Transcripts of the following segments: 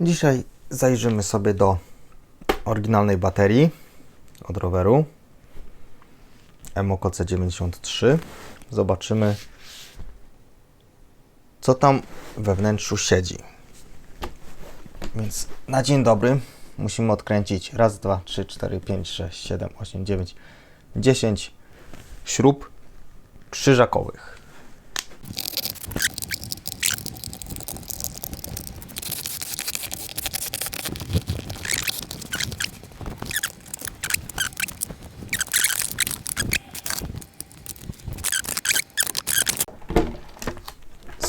Dzisiaj zajrzymy sobie do oryginalnej baterii od roweru MOKC 93. Zobaczymy, co tam we wnętrzu siedzi. Więc na dzień dobry musimy odkręcić raz, dwa, trzy, cztery, pięć, sześć, siedem, osiem, dziewięć, dziesięć śrub krzyżakowych.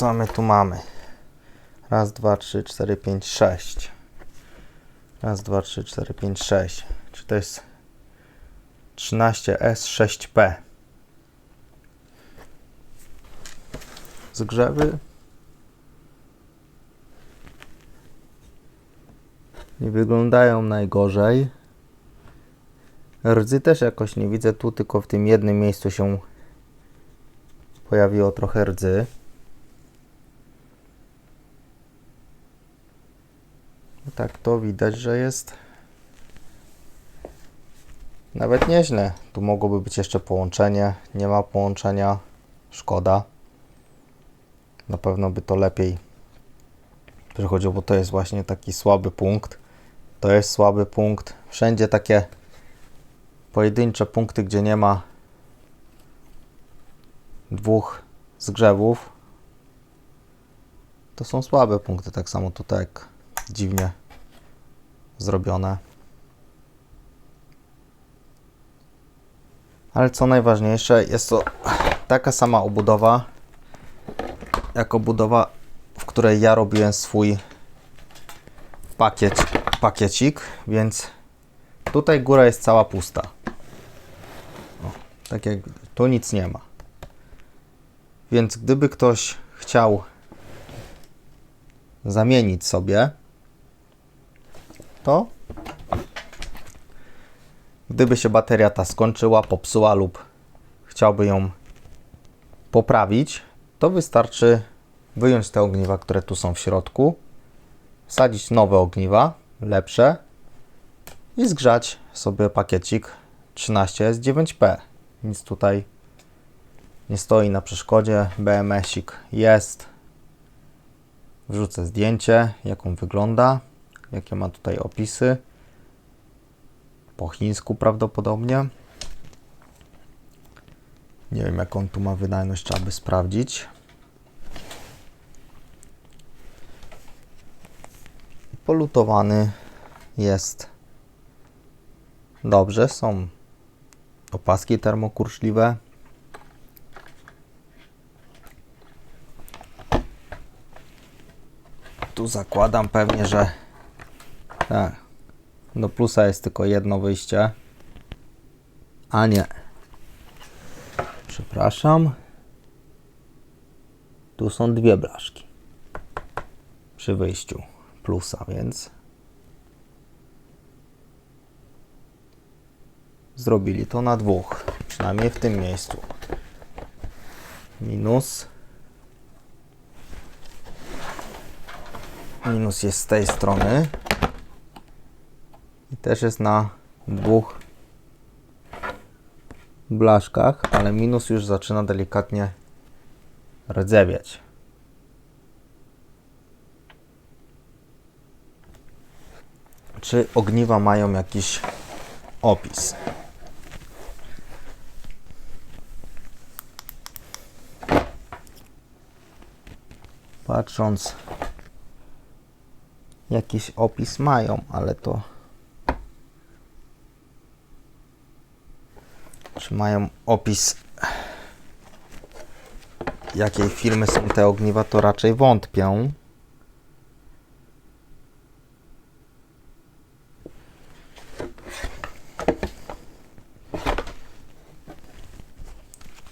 Co my tu mamy? Raz, dwa, trzy, cztery, pięć, sześć. Raz, dwa, trzy, cztery, pięć, sześć. Czy to jest 13S6P? Zgrzewy. Nie wyglądają najgorzej. Rdzy też jakoś nie widzę. Tu tylko w tym jednym miejscu się pojawiło trochę rdzy. Tak, to widać, że jest nawet nieźle. Tu mogłoby być jeszcze połączenie. Nie ma połączenia. Szkoda. Na pewno by to lepiej przechodziło, bo to jest właśnie taki słaby punkt. To jest słaby punkt. Wszędzie takie pojedyncze punkty, gdzie nie ma dwóch zgrzewów. To są słabe punkty. Tak samo tutaj dziwnie zrobione. Ale co najważniejsze, jest to taka sama obudowa, jak obudowa, w której ja robiłem swój pakiet, pakiecik, więc tutaj góra jest cała pusta. O, tak jak tu nic nie ma. Więc gdyby ktoś chciał zamienić sobie, to gdyby się bateria ta skończyła, popsuła lub chciałby ją poprawić, to wystarczy wyjąć te ogniwa, które tu są w środku, wsadzić nowe ogniwa, lepsze i zgrzać sobie pakiecik 13S9P. Nic tutaj nie stoi na przeszkodzie. BMS-ik jest. Wrzucę zdjęcie, jak on wygląda, jakie ma tutaj opisy. Po chińsku prawdopodobnie. Nie wiem, jak on tu ma wydajność, trzeba by sprawdzić. Polutowany jest dobrze. Są opaski termokurczliwe. Tu zakładam pewnie, że tak. Do plusa jest tylko jedno wyjście. A nie. Przepraszam. Tu są dwie blaszki. Przy wyjściu plusa, więc zrobili to na dwóch. Przynajmniej w tym miejscu. Minus. Minus jest z tej strony. Też jest na dwóch blaszkach, ale minus już zaczyna delikatnie rdzewieć. Czy ogniwa mają jakiś opis? Patrząc, jakiś opis mają, ale to Czy mają opis jakiej firmy są te ogniwa, to raczej wątpię.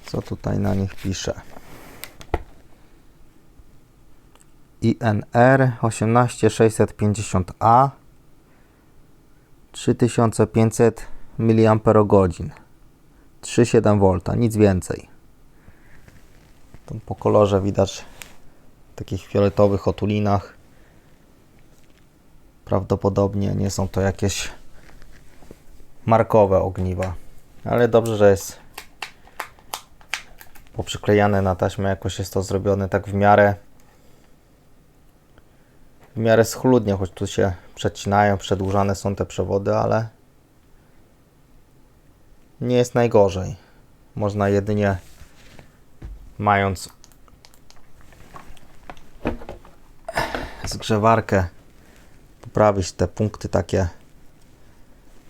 Co tutaj na nich pisze? INR 18650A 3500 mAh 3,7V, nic więcej. Tu po kolorze widać w takich fioletowych otulinach Prawdopodobnie nie są to jakieś markowe ogniwa. Ale dobrze, że jest poprzyklejane na taśmę. Jakoś jest to zrobione tak w miarę w miarę schludnie, choć tu się przecinają, przedłużane są te przewody, ale nie jest najgorzej. Można jedynie mając zgrzewarkę poprawić te punkty takie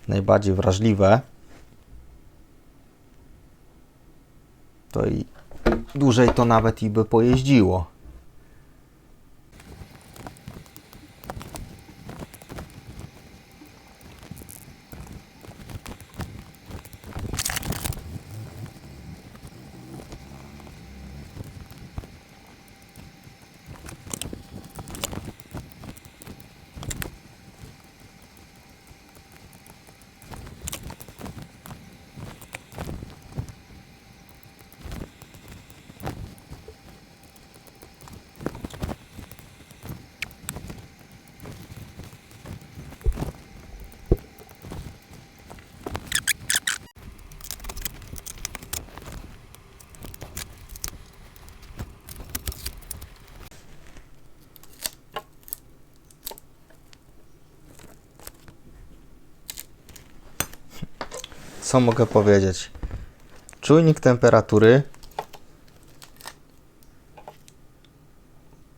najbardziej wrażliwe. To i dłużej to nawet i by pojeździło. Co mogę powiedzieć? Czujnik temperatury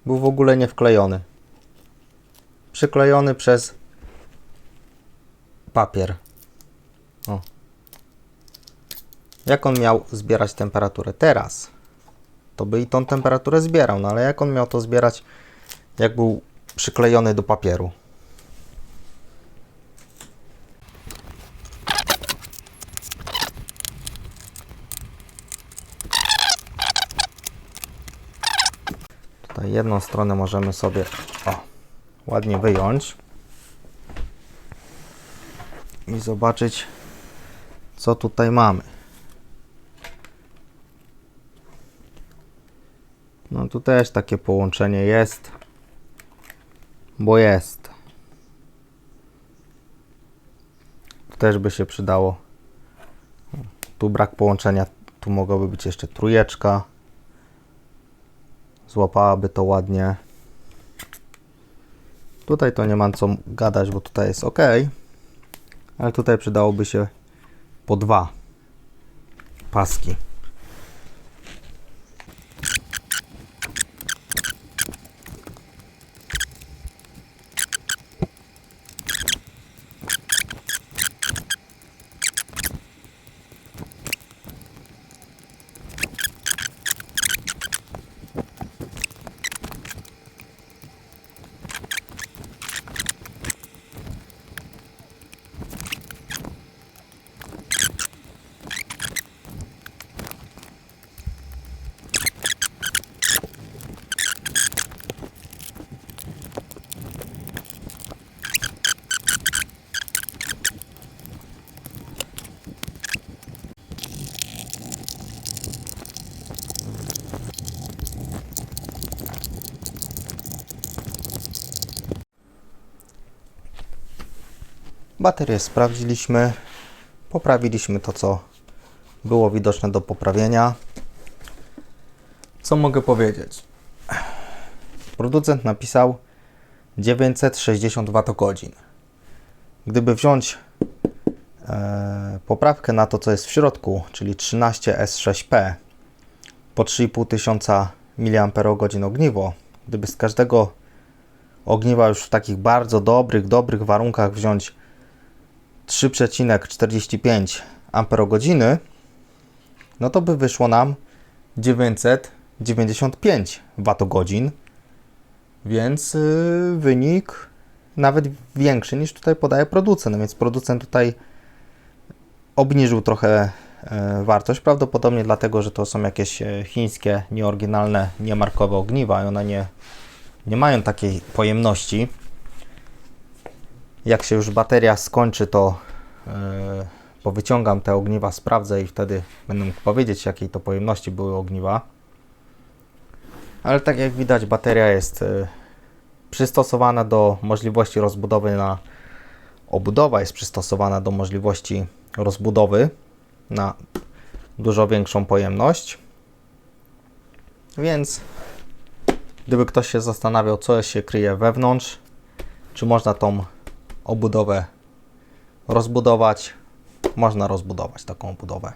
był w ogóle nie wklejony. Przyklejony przez papier. O. Jak on miał zbierać temperaturę teraz? To by i tą temperaturę zbierał, no ale jak on miał to zbierać, jak był przyklejony do papieru? Tutaj jedną stronę możemy sobie o, ładnie wyjąć i zobaczyć, co tutaj mamy. No tu też takie połączenie jest, bo jest. Tu też by się przydało. Tu brak połączenia, tu mogłaby być jeszcze trójeczka złapałaby to ładnie. Tutaj to nie mam co gadać, bo tutaj jest ok, ale tutaj przydałoby się po dwa paski. Baterię sprawdziliśmy, poprawiliśmy to, co było widoczne do poprawienia. Co mogę powiedzieć? Producent napisał 960 Wh. Gdyby wziąć e, poprawkę na to, co jest w środku, czyli 13S6P po 3500 mAh ogniwo, gdyby z każdego ogniwa już w takich bardzo dobrych, dobrych warunkach wziąć 3,45 Ah, no to by wyszło nam 995 Wh, więc yy, wynik nawet większy niż tutaj podaje producent. Więc producent tutaj obniżył trochę e, wartość, prawdopodobnie dlatego, że to są jakieś e, chińskie, nieoryginalne, niemarkowe ogniwa i one nie, nie mają takiej pojemności jak się już bateria skończy, to yy, powyciągam te ogniwa, sprawdzę i wtedy będę mógł powiedzieć, jakiej to pojemności były ogniwa. Ale tak jak widać, bateria jest yy, przystosowana do możliwości rozbudowy na obudowa jest przystosowana do możliwości rozbudowy na dużo większą pojemność. Więc gdyby ktoś się zastanawiał, co się kryje wewnątrz, czy można tą obudowę rozbudować, można rozbudować taką obudowę.